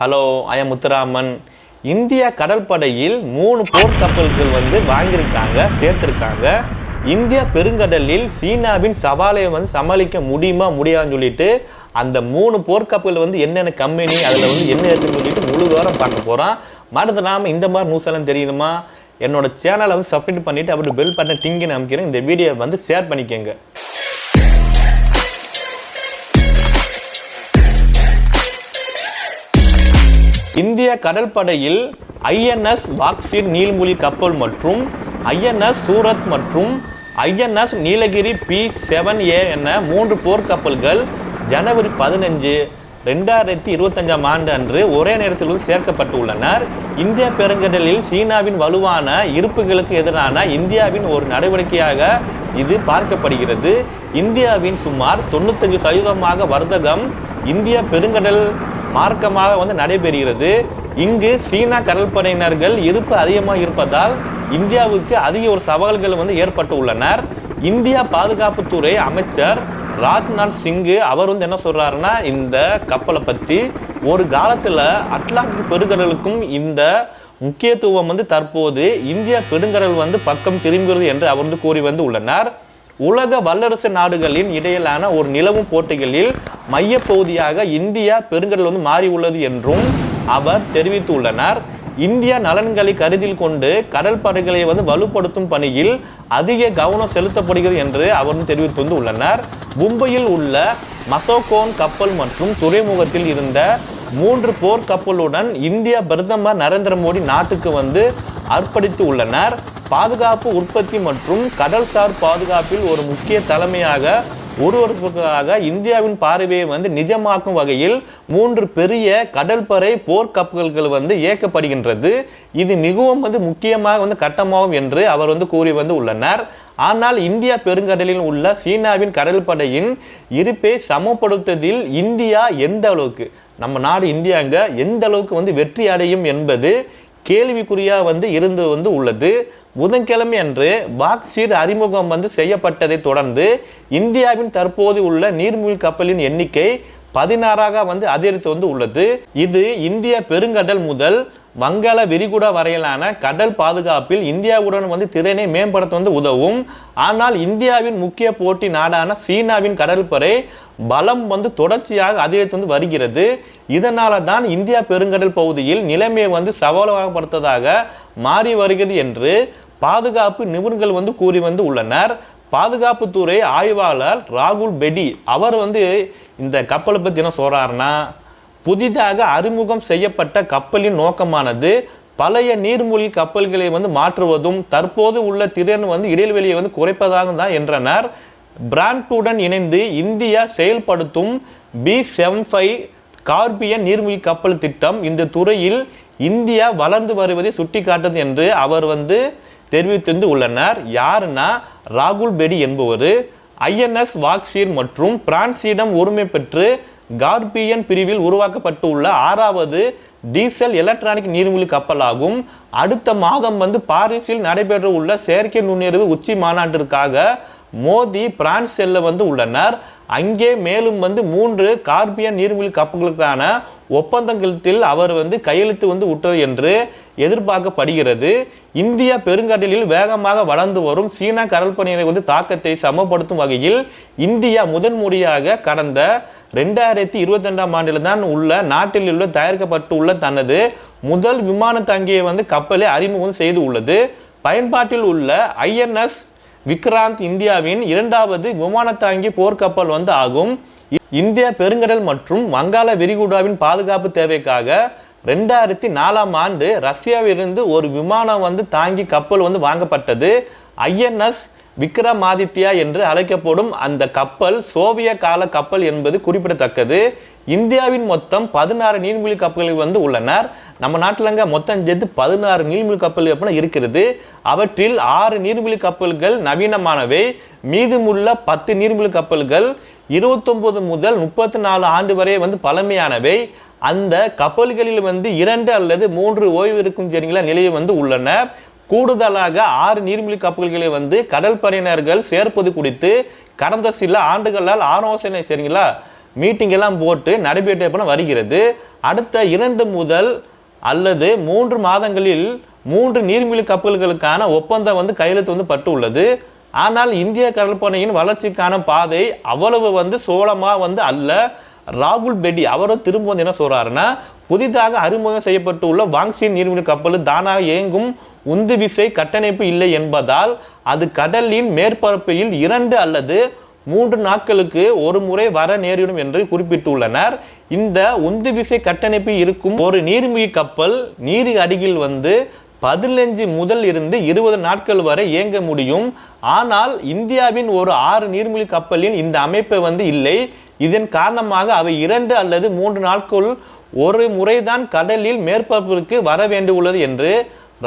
Hello I am Muthuraman. இந்திய கடற்படையில் மூணு போர்க்கப்பல்கள் வந்து வாங்கியிருக்காங்க சேர்த்துருக்காங்க. இந்திய பெருங்கடலில் சீனாவின் சவாலை வந்து சமாளிக்க முடியுமா முடியாதுன்னு சொல்லிட்டு அந்த மூணு போர்க்கப்பல் வந்து என்னென்ன கம்பெனி அதில் வந்து என்ன இருக்குன்னு சொல்லிட்டு முழு விவரம் பார்க்க போகிறோம் மறந்துடாமல் இந்த மாதிரி நியூஸ் எல்லாம் தெரியணுமா என்னோட சேனலை வந்து சப்ஸ்கிரைப் பண்ணிவிட்டு அப்படி பெல் பட்டன் டிங்கின்னு அமைக்கிறேன் இந்த வீடியோ வந்து ஷேர் பண்ணிக்கோங்க. இந்திய கடற்படையில் ஐஎன்எஸ் வாக்சிர் நீர்மூழ்கி கப்பல் மற்றும் ஐஎன்எஸ் சூரத் மற்றும் INS Nilgiri P seven A என மூன்று போர்க்கப்பல்கள் ஜனவரி பதினஞ்சு ரெண்டாயிரத்தி இருபத்தஞ்சாம் ஆண்டு அன்று ஒரே நேரத்தில் சேர்க்கப்பட்டுள்ளனர். இந்திய பெருங்கடலில் சீனாவின் வலுவான இருப்புகளுக்கு எதிரான இந்தியாவின் ஒரு நடவடிக்கையாக இது பார்க்கப்படுகிறது. இந்தியாவின் சுமார் தொண்ணூத்தஞ்சு சதவீதமாக வர்த்தகம் இந்திய பெருங்கடல் மார்க்கமாக வந்து நடைபெறுகிறது. இங்கு சீனா கடற்படையினர்கள் இருப்பு அதிகமாக இருப்பதால் இந்தியாவுக்கு அதிக ஒரு சவால்கள் வந்து ஏற்பட்டு உள்ளனர். இந்தியா பாதுகாப்புத்துறை அமைச்சர் ராஜ்நாத் சிங்கு அவர் வந்து என்ன சொல்கிறாருன்னா இந்த கப்பலை பற்றி ஒரு காலத்தில் அட்லாண்டிக் பெருங்கடலுக்கும் இந்த முக்கியத்துவம் வந்து தற்போது இந்திய பெருங்கடல் வந்து பக்கம் திரும்புகிறது என்று அவர் வந்து கூறி வந்து உள்ளனர். உலக வல்லரசு நாடுகளின் இடையிலான ஒரு நிலவும் போட்டிகளில் மையப்பகுதியாக இந்தியா பெருங்கடல் வந்து மாறி உள்ளது என்றும் அவர் தெரிவித்துள்ளனர். இந்திய நலன்களை கருத்தில் கொண்டு கடல் படைகளை வந்து வலுப்படுத்தும் பணியில் அதிக கவனம் செலுத்தப்படுகிறது என்று அவர் தெரிவித்து வந்து உள்ளனர் மும்பையில் உள்ள மசோகோன் கப்பல் மற்றும் துறைமுகத்தில் இருந்த மூன்று போர் கப்பலுடன் இந்திய பிரதமர் நரேந்திர மோடி நாட்டுக்கு வந்து அர்ப்பணித்து உள்ளனர். பாதுகாப்பு உற்பத்தி மற்றும் கடல்சார் பாதுகாப்பில் ஒரு முக்கிய தலைமையாக ஒருவருக்காக இந்தியாவின் பார்வையை வந்து நிஜமாக்கும் வகையில் மூன்று பெரிய கடற்படை போர்க்கப்பல்கள் வந்து இயக்கப்படுகின்றது. இது மிகவும் வந்து முக்கியமாக வந்து கட்டமாகும் என்று அவர் வந்து கூறி வந்து உள்ளனர். ஆனால் இந்தியா பெருங்கடலில் உள்ள சீனாவின் கடற்படையின் இருப்பை சமப்படுத்துவதில் இந்தியா எந்த அளவுக்கு நம்ம நாடு இந்தியாங்க எந்த அளவுக்கு வந்து வெற்றி அடையும் என்பது கேள்விக்குறியாக வந்து இருந்து வந்து உள்ளது. புதன்கிழமை அன்று வாக்சீர் அறிமுகம் வந்து செய்யப்பட்டதை தொடர்ந்து இந்தியாவின் தற்போது உள்ள நீர்மூழ்கி கப்பலின் எண்ணிக்கை பதினாறாக வந்து அதிகரித்து வந்து உள்ளது. இது இந்திய பெருங்கடல் முதல் வங்காள விரிகுடா வரையிலான கடல் பாதுகாப்பில் இந்தியாவுடன் வந்து திறனை மேம்படுத்த வந்து உதவும். ஆனால் இந்தியாவின் முக்கிய போட்டி நாடான சீனாவின் கடற்படை பலம் வந்து தொடர்ச்சியாக அதிகரித்து வந்து வருகிறது. இதனால தான் இந்தியா பெருங்கடல் பகுதியில் நிலைமையை வந்து சவாலாகப்படுத்ததாக மாறி வருகிறது என்று பாதுகாப்பு நிபுணர்கள் வந்து கூறி வந்து உள்ளனர். பாதுகாப்புத்துறை ஆய்வாளர் ராகுல் பெடி அவர் வந்து இந்த கப்பலை பற்றி என்ன சொல்கிறாருன்னா புதிதாக அறிமுகம் செய்யப்பட்ட கப்பலின் நோக்கமானது பழைய நீர்மூழ்கி கப்பல்களை வந்து மாற்றுவதும் தற்போது உள்ள திறன் வந்து இடைவெளியை வந்து குறைப்பதாக தான் என்றனர். பிராண்டுடன் இணைந்து இந்தியா செயல்படுத்தும் பி செவன் ஃபைவ் கார்பியன் நீர்மூழ்கி கப்பல் திட்டம் இந்த துறையில் இந்தியா வளர்ந்து வருவதை சுட்டிக்காட்டது என்று அவர் வந்து தெரிவித்து உள்ளனர். யாருன்னா ராகுல் பெடி என்பவர். ஐஎன்எஸ் வாக்சீர் மற்றும் பிரான்சிடம் உரிமை பெற்று கார்பியன் பிரிவில் உருவாக்கப்பட்டுள்ள ஆறாவது டீசல் எலக்ட்ரானிக் நீர்மூழ்கி கப்பலாகும். அடுத்த மாதம் வந்து பாரிஸில் நடைபெற உள்ள செயற்கை நுண்ணறிவு உச்சி மாநாட்டிற்காக மோதி பிரான்ஸ் செல்ல வந்து உள்ளனர். அங்கே மேலும் வந்து மூன்று கார்பியன் நீர்மூழ்கி கப்பல்களுக்கான ஒப்பந்தத்தில் அவர் வந்து கையெழுத்து வந்து விட்டது என்று எதிர்பார்க்கப்படுகிறது. இந்திய பெருங்கடலில் வேகமாக வளர்ந்து வரும் சீனா கடற்படையினை வந்து தாக்கத்தை சமப்படுத்தும் வகையில் இந்தியா முதன்முறையாக கடந்த ரெண்டாயிரத்தி இருபத்தி ரெண்டாம் ஆண்டில் தான் உள்ள நாட்டில் உள்ள தயாரிக்கப்பட்டுள்ள தனது முதல் விமான தங்கியை வந்து கப்பலை அறிமுகம் செய்து உள்ளது பயன்பாட்டில் உள்ள ஐஎன்எஸ் விக்ராந்த் இந்தியாவின் இரண்டாவது விமானத்தாங்கி போர்க்கப்பல் வந்து ஆகும். இந்திய பெருங்கடல் மற்றும் வங்காள விரிகுடாவின் பாதுகாப்பு தேவைக்காக ரெண்டாயிரத்தி நாலாம் ஆண்டு ரஷ்யாவிலிருந்து ஒரு விமானம் வந்து தாங்கி கப்பல் வந்து வாங்கப்பட்டது. ஐஎன்எஸ் விக்ரமாதித்யா என்று அழைக்கப்படும் அந்த கப்பல் சோவிய கால கப்பல் என்பது குறிப்பிடத்தக்கது. இந்தியாவின் மொத்தம் பதினாறு நீர்மூழ்கி கப்பல்கள் வந்து உள்ளனர். நம்ம நாட்டிலங்க மொத்தம் சேர்த்து பதினாறு நீர்மூழ்கி கப்பல் அப்படின்னா இருக்கிறது அவற்றில் ஆறு நீர்மூழ்கி கப்பல்கள் நவீனமானவை. மீதமுள்ள பத்து நீர்மூழ்கி கப்பல்கள் இருபத்தொம்போது முதல் முப்பத்தி நாலு ஆண்டு வரை வந்து பழமையானவை. அந்த கப்பல்களில் வந்து இரண்டு அல்லது மூன்று ஓய்வு இருக்கும் சரிங்களா நிலையை வந்து உள்ளனர். கூடுதலாக ஆறு நீர்மூழ்கி கப்பல்களை வந்து கடற்படையினர்கள் சேர்ப்பது குறித்து கடந்த சில ஆண்டுகளால் ஆலோசனை சரிங்களா மீட்டிங் எல்லாம் போட்டு நடைபெற்ற வருகிறது. அடுத்த இரண்டு முதல் அல்லது மூன்று மாதங்களில் மூன்று நீர்மூழ்கி கப்பல்களுக்கான ஒப்பந்தம் வந்து கையெழுத்து வந்து பட்டு உள்ளது. ஆனால் இந்திய கடற்படையின் வளர்ச்சிக்கான பாதை அவ்வளவு வந்து சோளமாக வந்து அல்ல. ராகுல் பெட்டி அவரும் திரும்ப வந்து என்ன சொல்கிறாருன்னா புதிதாக அறிமுகம் செய்யப்பட்டுள்ள வாங்சின் நீர்மூழ்கி கப்பல் தானாக இயங்கும் உந்து விசை கட்டமைப்பு இல்லை என்பதால் அது கடலின் மேற்பரப்பில் இரண்டு அல்லது மூன்று நாட்களுக்கு ஒரு முறை வர நேரிடும் என்று குறிப்பிட்டுள்ளனர். இந்த உந்து விசை கட்டமைப்பு இருக்கும் ஒரு நீர்மிகு கப்பல் நீர் அடியில் வந்து பதினஞ்சு முதல் இருந்து இருபது நாட்கள் வரை இயங்க முடியும். ஆனால் இந்தியாவின் ஒரு ஆறு நீர்மூழ்கி கப்பலின் இந்த அமைப்பு வந்து இல்லை. இதன் காரணமாக அவை இரண்டு அல்லது மூன்று நாட்கள் ஒரு முறைதான் கடலில் மேற்பரப்பிற்கு வர வேண்டியுள்ளது என்று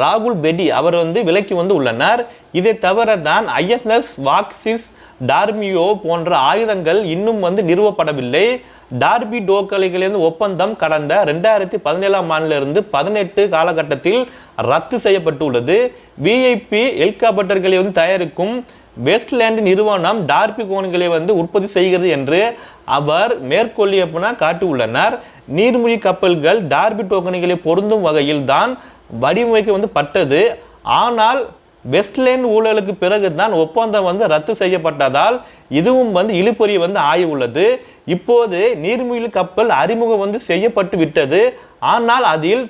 ராகுல் பெடி அவர் வந்து விலக்கி வந்து உள்ளனர். இதை தவிர தான் ஐஎன்எஸ் வாக்சிஸ் டார்மியோ போன்ற ஆயுதங்கள் இன்னும் வந்து நிறுவப்படவில்லை. டார்பி டோக்கலைகளிலிருந்து ஒப்பந்தம் கடந்த ரெண்டாயிரத்தி பதினேழாம் ஆண்டிலிருந்து பதினெட்டு காலகட்டத்தில் ரத்து செய்யப்பட்டுள்ளது. விஐபி ஹெலிகாப்டர்களை வந்து தயாரிக்கும் வெஸ்ட்லேண்ட் நிறுவனம் டார்பி கோன்களை வந்து உற்பத்தி செய்கிறது என்று அவர் மேற்கொள்ளியப்பன காட்டியுள்ளனர். நீர்மூழ்கி கப்பல்கள் டார்பி டோக்கன்களை பொருந்தும் வகையில் தான் வடிவமைக்க வந்து பட்டது. ஆனால் வெஸ்ட்லேண்ட் ஊழலுக்கு பிறகு தான் ஒப்பந்தம் வந்து ரத்து செய்யப்பட்டதால் இதுவும் வந்து இழுபறி வந்து ஆகி உள்ளது இப்போது நீர்மூழ்கி கப்பல் அறிமுகம் வந்து செய்யப்பட்டு விட்டது ஆனால் அதில்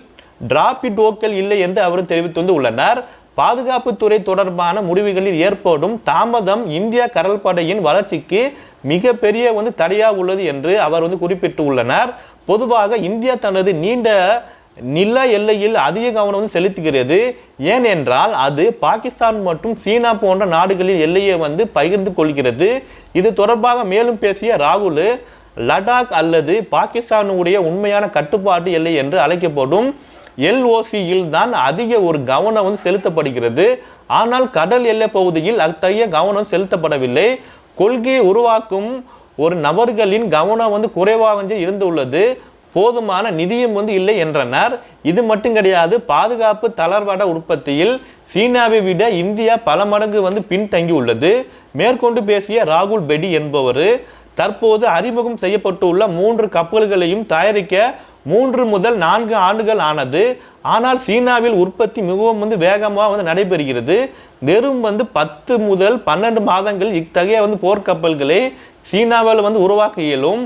டிராபிடோக்கள் இல்லை என்று அவர் தெரிவித்து வந்து உள்ளனர். பாதுகாப்புத்துறை தொடர்பான முடிவுகளில் ஏற்படும் தாமதம் இந்திய கடற்படையின் வளர்ச்சிக்கு மிகப்பெரிய வந்து தடையாக உள்ளது என்று அவர் வந்து குறிப்பிட்டு உள்ளனர் பொதுவாக இந்தியா தனது நீண்ட நில எல்லையில் அதிக கவனம் வந்து செலுத்துகிறது. ஏனென்றால் அது பாகிஸ்தான் மற்றும் சீனா போன்ற நாடுகளின் எல்லையை வந்து பகிர்ந்து கொள்கிறது. இது தொடர்பாக மேலும் பேசிய ராகுல் லடாக் அல்லது பாகிஸ்தானுடைய உண்மையான கட்டுப்பாட்டு எல்லை என்று அழைக்கப்படும் எல்ஓசியில் தான் அதிக ஒரு கவனம் வந்து செலுத்தப்படுகிறது. ஆனால் கடல் எல்லை பகுதியில் அத்தகைய கவனம் செலுத்தப்படவில்லை. கொள்கையை உருவாக்கும் ஒரு நபர்களின் கவனம் வந்து குறைவாக இருந்துள்ளது. போதுமான நிதியும் வந்து இல்லை என்றனர். இது மட்டும் கிடையாது பாதுகாப்பு தளர்வாட உற்பத்தியில் சீனாவை விட இந்தியா பல மடங்கு வந்து பின்தங்கி உள்ளது மேற்கொண்டு பேசிய ராகுல் பெடி என்பவர் தற்போது அறிமுகம் செய்யப்பட்டுள்ள மூன்று கப்பல்களையும் தயாரிக்க மூன்று முதல் நான்கு ஆண்டுகள் ஆனது. ஆனால் சீனாவில் உற்பத்தி மிகவும் வந்து வேகமாக வந்து நடைபெறுகிறது. வெறும் வந்து பத்து முதல் பன்னெண்டு மாதங்கள் இத்தகைய வந்து போர்க்கப்பல்களை சீனாவில் வந்து உருவாக்க இயலும்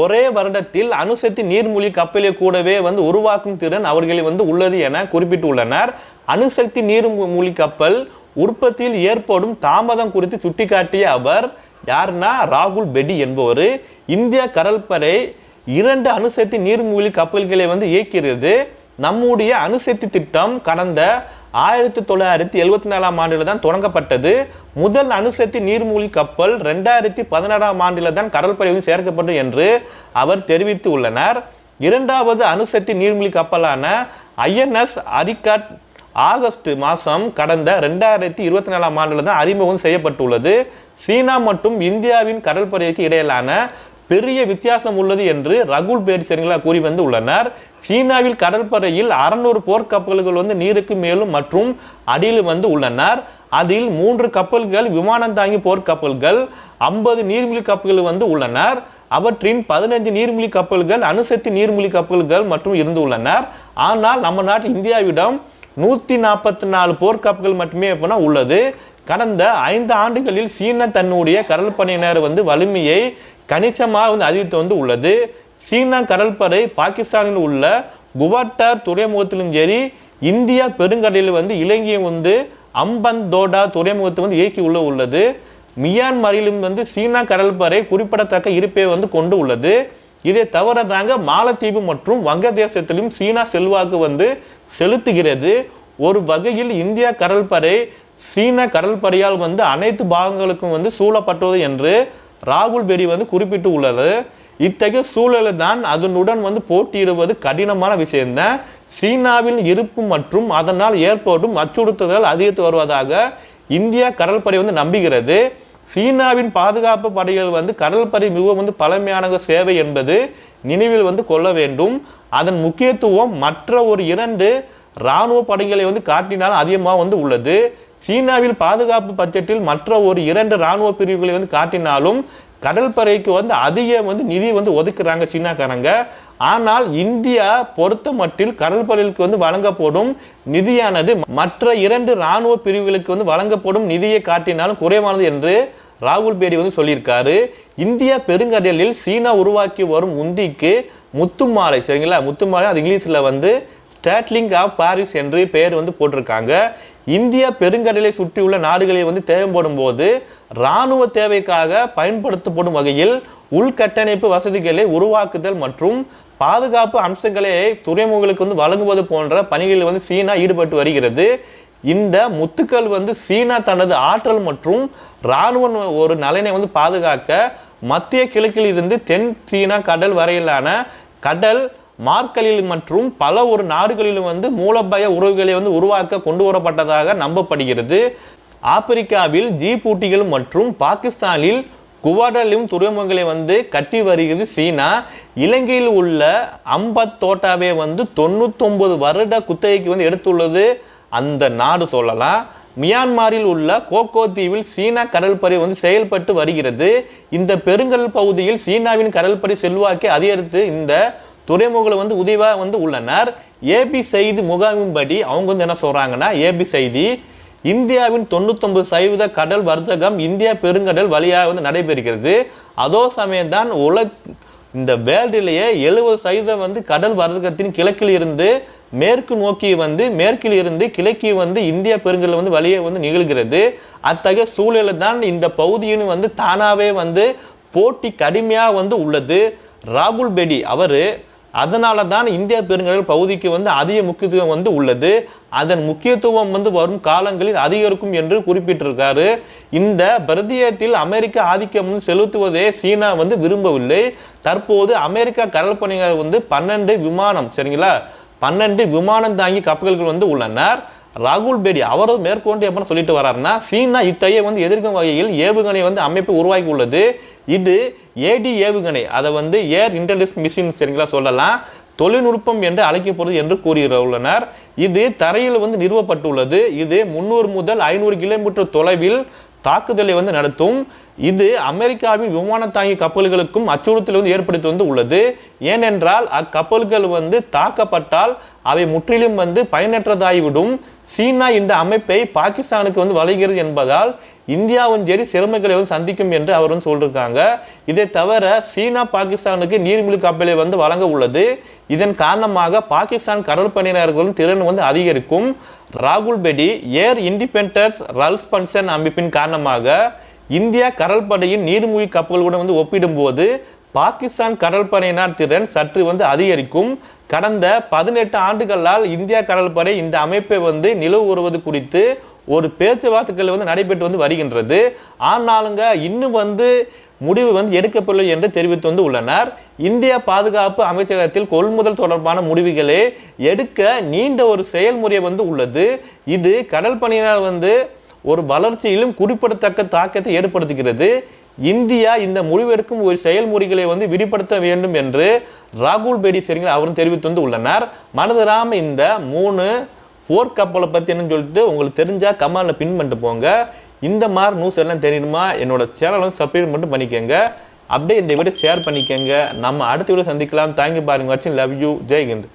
ஒரே வருடத்தில் அணுசக்தி நீர்மூழ்கி கப்பலை கூடவே வந்து உருவாக்கும் திறன் அவர்களில் வந்து உள்ளது என குறிப்பிட்டுள்ளனர். அணுசக்தி நீர்மூழ்கி கப்பல் உற்பத்தியில் ஏற்படும் தாமதம் குறித்து சுட்டிக்காட்டிய அவர் யாருன்னா ராகுல் பெடி என்பவர். இந்திய கடற்படை இரண்டு அணுசக்தி நீர்மூழ்கி கப்பல்களை வந்து இயக்கிறது நம்முடைய அணுசக்தி திட்டம் கடந்த ஆயிரத்தி தொள்ளாயிரத்தி எழுபத்தி நாலாம் ஆண்டில் தான் தொடங்கப்பட்டது. முதல் அணுசக்தி நீர்மூழ்கி கப்பல் ரெண்டாயிரத்தி பதினாறாம் ஆண்டில் தான் கடற்படை வந்து என்று அவர் தெரிவித்து உள்ளனர். இரண்டாவது அணுசக்தி நீர்மூழ்கி கப்பலான ஐஎன்எஸ் அரிகாட் ஆகஸ்ட் மாதம் கடந்த ரெண்டாயிரத்தி இருபத்தி நாலாம் ஆண்டில் தான் அறிமுகம் செய்யப்பட்டுள்ளது. சீனா மற்றும் இந்தியாவின் கடற்படைக்கு இடையிலான பெரிய வித்தியாசம் உள்ளது என்று ரகுல் பேடி சரிங்களா கூறி வந்து உள்ளனர் சீனாவில் கடற்படையில் அறநூறு போர்க்கப்பல்கள் வந்து நீருக்கு மேலும் மற்றும் அடியில் வந்து உள்ளனர். அதில் மூன்று கப்பல்கள் விமானம் தாங்கி போர்க்கப்பல்கள் ஐம்பது நீர்மூழ்கி கப்பல்கள் வந்து உள்ளனர். அவற்றின் பதினஞ்சு நீர்மூழ்கி கப்பல்கள் அணுசக்தி நீர்மூழ்கி கப்பல்கள் மற்றும் இருந்து உள்ளனர். ஆனால் நம்ம நாட்டு இந்தியாவிடம் நூற்றி நாற்பத்தி நாலு போர்க்கப்பல்கள் மட்டுமே எப்போனா உள்ளது. கடந்த ஐந்து ஆண்டுகளில் சீனா தன்னுடைய கடற்படையினர் வந்து வலிமையை கணிசமாக வந்து அதிகரித்து வந்து உள்ளது. சீனா கடற்படை பாகிஸ்தானில் உள்ள குவாட்டார் துறைமுகத்திலும் சரி இந்தியா பெருங்கடலில் வந்து இலங்கையை வந்து அம்பந்தோடா துறைமுகத்தை வந்து இயக்கி உள்ள உள்ளது. மியான்மரிலும் வந்து சீனா கடற்படை குறிப்பிடத்தக்க இருப்பை வந்து கொண்டு உள்ளது. இதை தவிர தாங்க மாலத்தீவு மற்றும் வங்கதேசத்திலும் சீனா செல்வாக்கு வந்து செலுத்துகிறது. ஒரு வகையில் இந்தியா கடற்படை சீன கடற்படையால் வந்து அனைத்து பாகங்களுக்கும் வந்து சூழப்பட்டது என்று ராகுல் பேடி வந்து குறிப்பிட்டு உள்ளது இத்தகைய சூழலில் தான் அதனுடன் வந்து போட்டியிடுவது கடினமான விஷயம்தான் சீனாவின் இருப்பு மற்றும் அதனால் ஏற்படும் அச்சுறுத்தல்கள் அதிகரித்து வருவதாக இந்தியா கடற்படை வந்து நம்புகிறது. சீனாவின் பாதுகாப்பு படைகள் வந்து கடற்படை மிகவும் வந்து பழமையான சேவை என்பது நினைவில் வந்து கொள்ள வேண்டும். அதன் முக்கியத்துவம் மற்ற ஒரு இரண்டு இராணுவ படைகளை வந்து காட்டினால் அதிகமாக வந்து உள்ளது. சீனாவில் பாதுகாப்பு பட்ஜெட்டில் மற்ற ஒரு இரண்டு இராணுவ பிரிவுகளை வந்து காட்டினாலும் கடற்படைக்கு வந்து அதிக வந்து நிதி வந்து ஒதுக்குறாங்க சீனாக்காரங்க. ஆனால் இந்தியா பொறுத்த மட்டில் கடல் வந்து வழங்கப்படும் நிதியானது மற்ற இரண்டு இராணுவ பிரிவுகளுக்கு வந்து வழங்கப்படும் நிதியை காட்டினாலும் குறைவானது என்று ராகுல் பேடி வந்து சொல்லியிருக்காரு. இந்தியா பெருங்கடலில் சீனா உருவாக்கி வரும் உந்திக்கு முத்துமாலை சரிங்களா? முத்துமாலை அது இங்கிலீஷில் வந்து ஸ்டாட்லிங் ஆஃப் பாரிஸ் என்று பெயர் வந்து போட்டிருக்காங்க. இந்தியா பெருங்கடலை சுற்றியுள்ள நாடுகளில் வந்து தேவைப்படும் போது இராணுவ தேவைக்காக பயன்படுத்தப்படும் வகையில் உள்கட்டமைப்பு வசதிகளை உருவாக்குதல் மற்றும் பாதுகாப்பு அம்சங்களை துறைமுகங்களுக்கு வந்து வழங்குவது போன்ற பணிகளில் வந்து சீனா ஈடுபட்டு வருகிறது. இந்த முத்துக்கள் வந்து சீனா தனது ஆற்றல் மற்றும் இராணுவ ஒரு நலனை வந்து பாதுகாக்க மத்திய கிழக்கில் இருந்து தென் சீனா கடல் வரையிலான கடல் மார்க்கலில் மற்றும் பல ஒரு நாடுகளிலும் வந்து மூலபய உறவுகளை வந்து உருவாக்க கொண்டு வரப்பட்டதாக நம்பப்படுகிறது. ஆப்பிரிக்காவில் ஜிபூட்டிகள் மற்றும் பாகிஸ்தானில் குவாடலும் துறைமுகங்களை வந்து கட்டி வருகிறது சீனா. இலங்கையில் உள்ள அம்பத் தோட்டாவை வந்து தொண்ணூத்தொம்பது வருட குத்தகைக்கு வந்து எடுத்துள்ளது. அந்த நாடு சொல்லலாம். மியான்மரில் உள்ள கோகோ தீவில் சீனா கடற்படை வந்து செயல்பட்டு வருகிறது. இந்த பெருங்கடல் பகுதியில் சீனாவின் கடற்படை செல்வாக்கை அதிகரித்து இந்த துறைமுகங்களை வந்து உதவியாக வந்து உள்ளனர். ஏபி செய்தி முகாமின்படி அவங்க வந்து என்ன சொல்கிறாங்கன்னா ஏபி செய்தி இந்தியாவின் தொண்ணூத்தொம்பது சதவீத கடல் வர்த்தகம் இந்தியா பெருங்கடல் வழியாக வந்து நடைபெறுகிறது. அதோ சமயம் தான் உல இந்த வேர்ல்டிலேயே எழுபது சதவீதம் வந்து கடல் வர்த்தகத்தின் கிழக்கில் இருந்து மேற்கு நோக்கி வந்து மேற்கில் இருந்து கிழக்கி வந்து இந்திய பெருங்கல் வந்து வழியே வந்து நிகழ்கிறது. அத்தகைய சூழலில் தான் இந்த பகுதியின் வந்து தானாகவே வந்து போட்டி கடுமையாக வந்து உள்ளது. ராகுல் பெடி அவர் அதனால தான் இந்திய பெருங்கடல் பகுதிக்கு வந்து அதிக முக்கியத்துவம் வந்து உள்ளது. அதன் முக்கியத்துவம் வந்து வரும் காலங்களில் அதிகரிக்கும் என்று குறிப்பிட்டிருக்காரு. இந்த பிரதியத்தில் அமெரிக்க ஆதிக்கம் செலுத்துவதே சீனா வந்து விரும்பவில்லை. தற்போது அமெரிக்கா கடற்பணிகள் வந்து பன்னெண்டு விமானம் சரிங்களா? பன்னெண்டு விமானம் தாங்கி கப்பல்கள் வந்து உள்ளனர். ராகுல் பேடி அவரும் மேற்கொண்டு எப்போ சொல்லிட்டு வர்றாருன்னா சீனா இத்தையை வந்து எதிர்க்கும் வகையில் ஏவுகணை வந்து அமைப்பு உருவாக்கி உள்ளது இது ஏடி ஏவுகணை அதை வந்து ஏர் இன்டெலிஜென்ஸ் மிஷின் சரிங்களா சொல்லலாம். தொழில்நுட்பம் என்று அழைக்கப்படுது என்று கூறியுள்ளனர். இது தரையில் வந்து நிறுவப்பட்டுள்ளது. இது முந்நூறு முதல் ஐநூறு கிலோமீட்டர் தொலைவில் தாக்குதலை வந்து நடத்தும். இது அமெரிக்காவின் விமான தாங்கி கப்பல்களுக்கும் அச்சுறுத்தல் வந்து ஏற்படுத்தி வந்து உள்ளது. ஏனென்றால் அக்கப்பல்கள் வந்து தாக்கப்பட்டால் அவை முற்றிலும் வந்து பயனற்றதாகிவிடும். சீனா இந்த அமைப்பை பாகிஸ்தானுக்கு வந்து வழங்குகிறது என்பதால் இந்தியாவும் சரி சிறுமைகளை வந்து சந்திக்கும் என்று அவர் வந்து சொல்லியிருக்காங்க இதை தவிர சீனா பாகிஸ்தானுக்கு நீர்மூழ்கி கப்பலை வந்து வழங்க உள்ளது. இதன் காரணமாக பாகிஸ்தான் கடற்படையினர்களின் திறன் வந்து அதிகரிக்கும். ராகுல் பெடி ஏர் இண்டிபெண்டன்ஸ் ரல்ஸ்பன்சன் அமைப்பின் காரணமாக இந்தியா கடற்படையின் நீர்மூழ்கி கப்பல்களுடன் வந்து ஒப்பிடும்போது பாகிஸ்தான் கடற்படையினர் திறன் சற்று வந்து அதிகரிக்கும். கடந்த பதினெட்டு ஆண்டுகளால் இந்தியா கடற்படை இந்த அமைப்பை வந்து நிலவுறுவது குறித்து ஒரு பேச்சுவார்த்தைகள் வந்து நடைபெற்று வந்து வருகின்றது. ஆனாலுங்க இன்னும் வந்து முடிவு வந்து எடுக்கப்படவில்லை என்று தெரிவித்து வந்து உள்ளனர். இந்திய பாதுகாப்பு அமைச்சகத்தில் கொள்முதல் தொடர்பான முடிவுகளை எடுக்க நீண்ட ஒரு செயல்முறை வந்து உள்ளது. இது கடல் பணியினர் வந்து ஒரு வளர்ச்சியிலும் குறிப்பிடத்தக்க தாக்கத்தை ஏற்படுத்துகிறது. இந்தியா இந்த முடிவெடுக்கும் ஒரு செயல்முறைகளை வந்து விரிப்படுத்த வேண்டும் என்று ராகுல் பேடி சரிங்கள் அவரும் தெரிவித்து வந்து உள்ளனர். மனதிராம இந்த மூணு போர்க்கப்பலை பற்றி என்னன்னு சொல்லிட்டு உங்களுக்கு தெரிஞ்சால் கமெண்டில் பின் பண்ணிட்டு போங்க. இந்த மாதிரி நியூஸ் எல்லாம் தெரியணுமா என்னோட சேனல் வந்து சப்ஸ்கிரைப் மட்டும் பண்ணிக்கோங்க. அப்படியே இந்த வீடியோ ஷேர் பண்ணிக்கோங்க. நம்ம அடுத்த வீடியோ சந்திக்கலாம். தேங்க்யூ பாருங்க வச்சு லவ் யூ ஜெய்ஹிந்த்